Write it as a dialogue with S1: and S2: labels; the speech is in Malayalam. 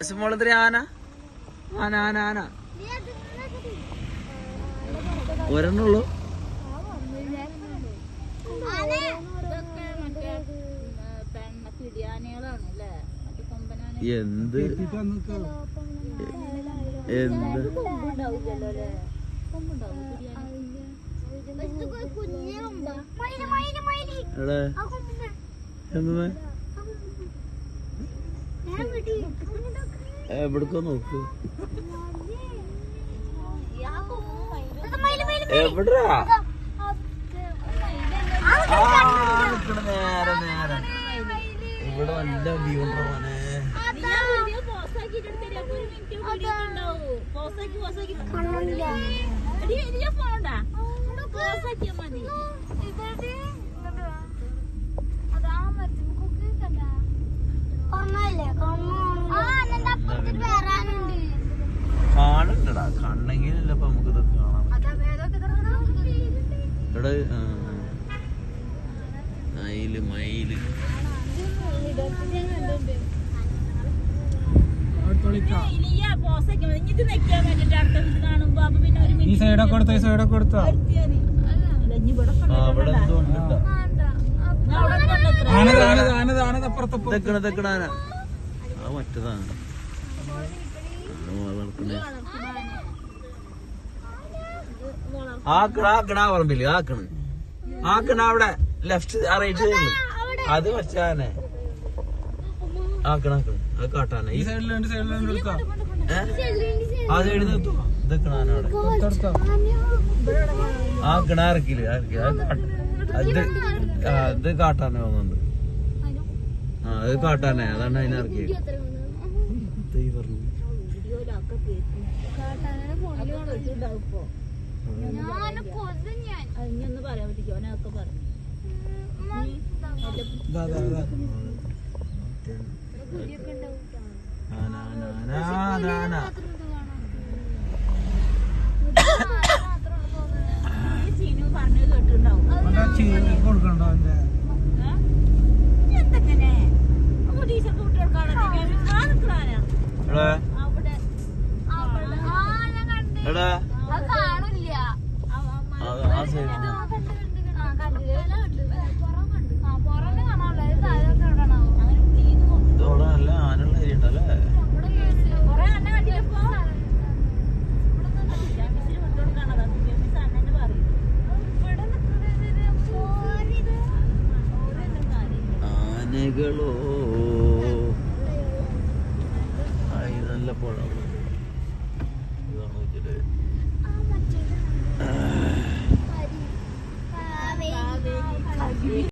S1: മോളെത്ര ആന? ആന ആന ആന. ഒരെണ്ണുള്ളൂ. എന്ത്? എന്ത്? എന്ത് എവിടക്കോ നോക്ക്. എവിടാ? നേരെ നേരെ. ഇവിടെ നല്ല വ്യൂ ഉണ്ടോ മോനെ?
S2: ഞാൻ വീഡിയോ പോസ്റ്റ് ആക്കിയിട്ട് പിന്നെ ഒരു
S3: ഈ സൈഡൊക്കെ കൊടുത്തോ ഈ സൈഡൊക്കെ കൊടുത്തോ
S2: ഇവിടെ
S1: എന്തോ ഉണ്ട് ട്ടോ.
S2: ഞാൻ
S1: ആക്കണ ആക്കണ ആ പറമ്പിൽ ആക്കണ്. ആക്കണ അവിടെ ലെഫ്റ്റ് റൈറ്റ് അത് വെച്ചാനെ ആക്കണ ആക്കണ. അത് കാട്ടാന. ഈ
S3: സൈഡിലുണ്ട് എടുത്തോ
S1: ഏ? ആ സൈഡിൽ നിർത്തോ ഇതൊക്കെ അവിടെ. ആ കിണാറക്കിൽ അത് അത് കാട്ടാനെ വന്നുണ്ട് ആ അത് കാട്ടാനെ. അതാണ് അതിനിറക്കിയത് ഈ പറഞ്ഞു
S2: വീഡിയോയിലൊക്കെ കേൾക്കും അതുകൊണ്ട് ഇട്ടുണ്ടാവും ഇപ്പൊ അത് ഇനി ഒന്ന് പറയാൻ പറ്റിക്കോ അവനൊക്കെ പറഞ്ഞു സീനു പറഞ്ഞത് കേട്ടിട്ടുണ്ടാവും
S3: ചീനി കൊടുക്കണ്ടോ അവന്റെ
S2: ഏ?
S1: ഇതവിടെ നല്ല ആനുള്ള ഏരിയ ഉണ്ടല്ലേ